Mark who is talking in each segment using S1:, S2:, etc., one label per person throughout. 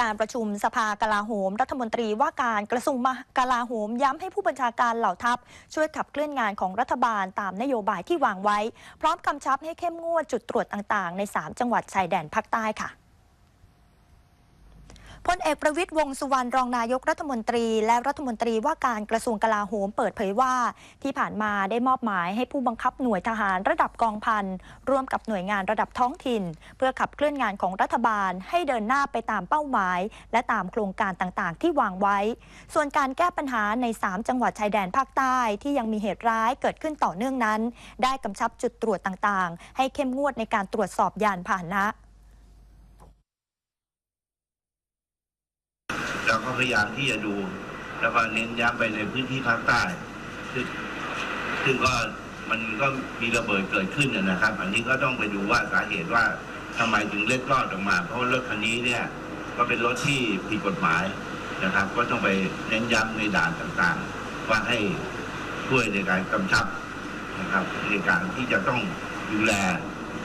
S1: การประชุมสภากลาโหม รัฐมนตรีว่าการกระทรวงกลาโหม ย้ำให้ผู้บัญชาการเหล่าทัพ ช่วยขับเคลื่อนงานของรัฐบาลตามนโยบายที่วางไว้ พร้อมกำชับให้เข้มงวดจุดตรวจต่างๆ ใน 3 จังหวัดชายแดนภาคใต้ค่ะ พลเอกประวิตยวงสุวรรณรองนายกรัฐมนตรี และรัฐมนตรีว่าการกระทรวงกลาโหมเปิดเผยว่า ที่ผ่านมาได้มอบหมายให้ผู้บังคับหน่วยทหารระดับกองพันร่วมกับหน่วยงานระดับท้องถิ่น เพื่อขับเคลื่อนงานของรัฐบาล ให้เดินหน้าไปตามเป้าหมาย และตามโครงการต่างๆ ที่วางไว้ ส่วนการแก้ปัญหาใน 3 จังหวัดชายแดนภาคใต้ที่ยังมีเหตุร้ายเกิดขึ้นต่อเนื่องนั้น ได้กำชับจุดตรวจต่างๆ ให้เข้มงวดในการตรวจสอบยานพาหนะ
S2: เราก็พยายามที่จะดู แล้วก็เน้นย้ำไปในพื้นที่ภาคใต้ ซึ่งซึ่งก็มันก็มีระเบิดเกิดขึ้นนะครับ อันนี้ก็ต้องไปดูว่าสาเหตุว่าทำไมถึงเล็ดรอดออกมา เพราะรถคันนี้เนี่ยก็เป็นรถที่ผิดกฎหมายนะครับ ก็ต้องไปเน้นย้ำในด่านต่างๆ ว่าให้ช่วยในการกำชับนะครับ ในการที่จะต้องดูแล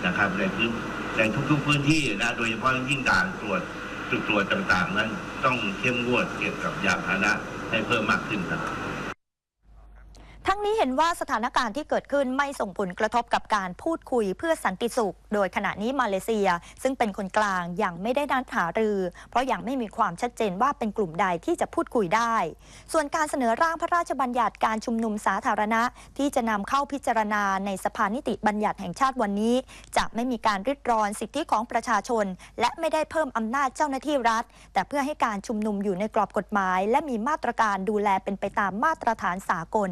S2: นะครับในพื้นในทุกๆพื้นที่นะโดยเฉพาะยิ่งด่านตรวจ จุดตรวจต่างๆ นั้นต้องเข้มงวดเกี่ยวกับยาพาหนะให้เพิ่มมากขึ้นครับ
S1: ทั้งนี้เห็นว่าสถานการณ์ที่เกิดขึ้นไม่ส่งผลกระทบกับการพูดคุยเพื่อสันติสุข โดยขณะนี้มาเลเซีย ซึ่งเป็นคนกลางยังไม่ได้นัดหารือ เพราะยังไม่มีความชัดเจนว่าเป็นกลุ่มใดที่จะพูดคุยได้ ส่วนการเสนอร่างพระราชบัญญัติการชุมนุมสาธารณะ ที่จะนำเข้าพิจารณาในสภานิติบัญญัติแห่งชาติวันนี้ จะไม่มีการริดรอนสิทธิของประชาชน และไม่ได้เพิ่มอำนาจเจ้าหน้าที่รัฐ แต่เพื่อให้การชุมนุมอยู่ในกรอบกฎหมาย และมีมาตรการดูแลเป็นไปตามมาตรฐานสากล